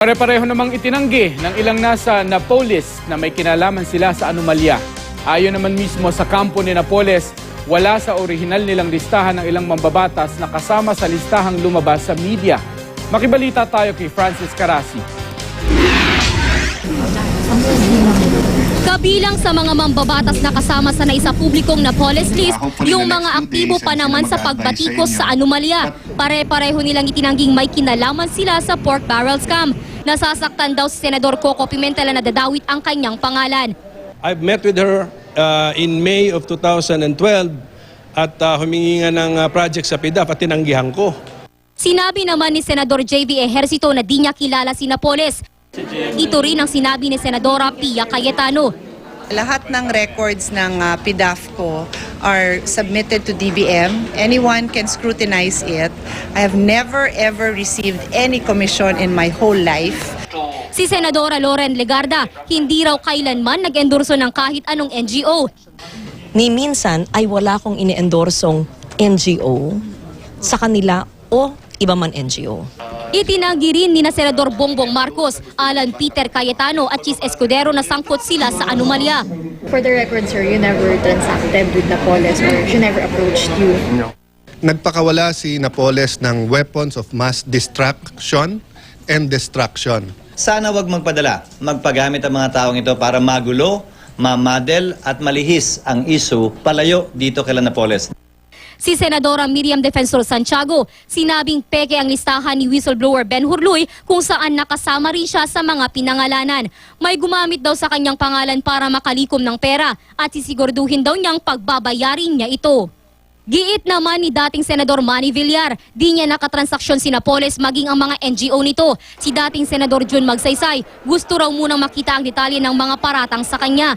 Pare-pareho namang itinanggi ng ilang nasa Napoles na may kinalaman sila sa anomalya. Ayon naman mismo sa kampo ni Napoles, wala sa orihinal nilang listahan ng ilang mambabatas na kasama sa listahang lumabas sa media. Makibalita tayo kay Francis Carasi. Kabilang sa mga mambabatas na kasama sa naisa publikong Napoles list, yung mga aktibo pa naman sa pagbatikos sa anomalya. Pare-pareho nilang itinangging may kinalaman sila sa pork barrel scam. Nasasaktan daw si Senador Coco Pimentel na nadadawit ang kanyang pangalan. I've met with her uh, in May of 2012 at uh, humingi nga ng uh, project sa PIDAF at tinanggihan ko. Sinabi naman ni Senador JV Ejercito na di niya kilala si Napoles. Ito rin ang sinabi ni Senadora Pia Cayetano. Lahat ng records ng uh, PIDAFCO are submitted to DBM. Anyone can scrutinize it. I have never ever received any commission in my whole life. Si Senadora Loren Legarda, hindi raw kailanman nag-endorso ng kahit anong NGO. ni minsan ay wala akong ine-endorsong NGO sa kanila o iba man NGO. Itinanggi rin ni na Senador Bongbong Marcos, Alan Peter Cayetano at Chis Escudero na sangkot sila sa anomalya. For the record, sir, you never transacted with Napoles or she never approached you. Nagpakawala si Napoles ng weapons of mass destruction and destruction. Sana wag magpadala. Magpagamit ang mga taong ito para magulo, mamadel at malihis ang isu palayo dito kay Napoles. Si Senadora Miriam Defensor Santiago, sinabing peke ang listahan ni whistleblower Ben Hurluy kung saan nakasama rin siya sa mga pinangalanan. May gumamit daw sa kanyang pangalan para makalikom ng pera at sisiguraduhin daw niyang pagbabayarin niya ito. Giit naman ni dating Senador Manny Villar, di niya nakatransaksyon si Napoles maging ang mga NGO nito. Si dating Senador Jun Magsaysay, gusto raw munang makita ang detalye ng mga paratang sa kanya.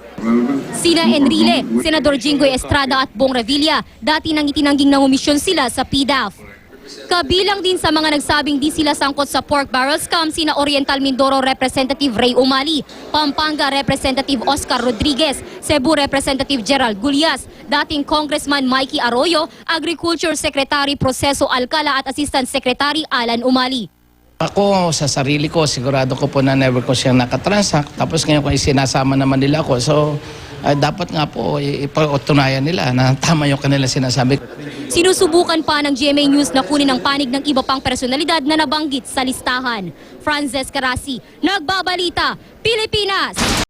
Sina Enrile, Senador Jinggoy Estrada at Bong Revilla, dati nang itinangging nangumisyon sila sa PDAF. Kabilang din sa mga nagsabing di sila sangkot sa pork barrel scam sina Oriental Mindoro Representative Ray Umali, Pampanga Representative Oscar Rodriguez, Cebu Representative Gerald Gulyas, dating Congressman Mikey Arroyo, Agriculture Secretary Proceso Alcala at Assistant Secretary Alan Umali. Ako, sa sarili ko, sigurado ko po na never ko siyang nakatransact. Tapos ngayon kung isinasama naman nila ako, so ah, dapat nga po i- ipatunayan nila na tama yung kanila sinasabi. Sinusubukan pa ng GMA News na kunin ang panig ng iba pang personalidad na nabanggit sa listahan. Frances Carasi, Nagbabalita, Pilipinas!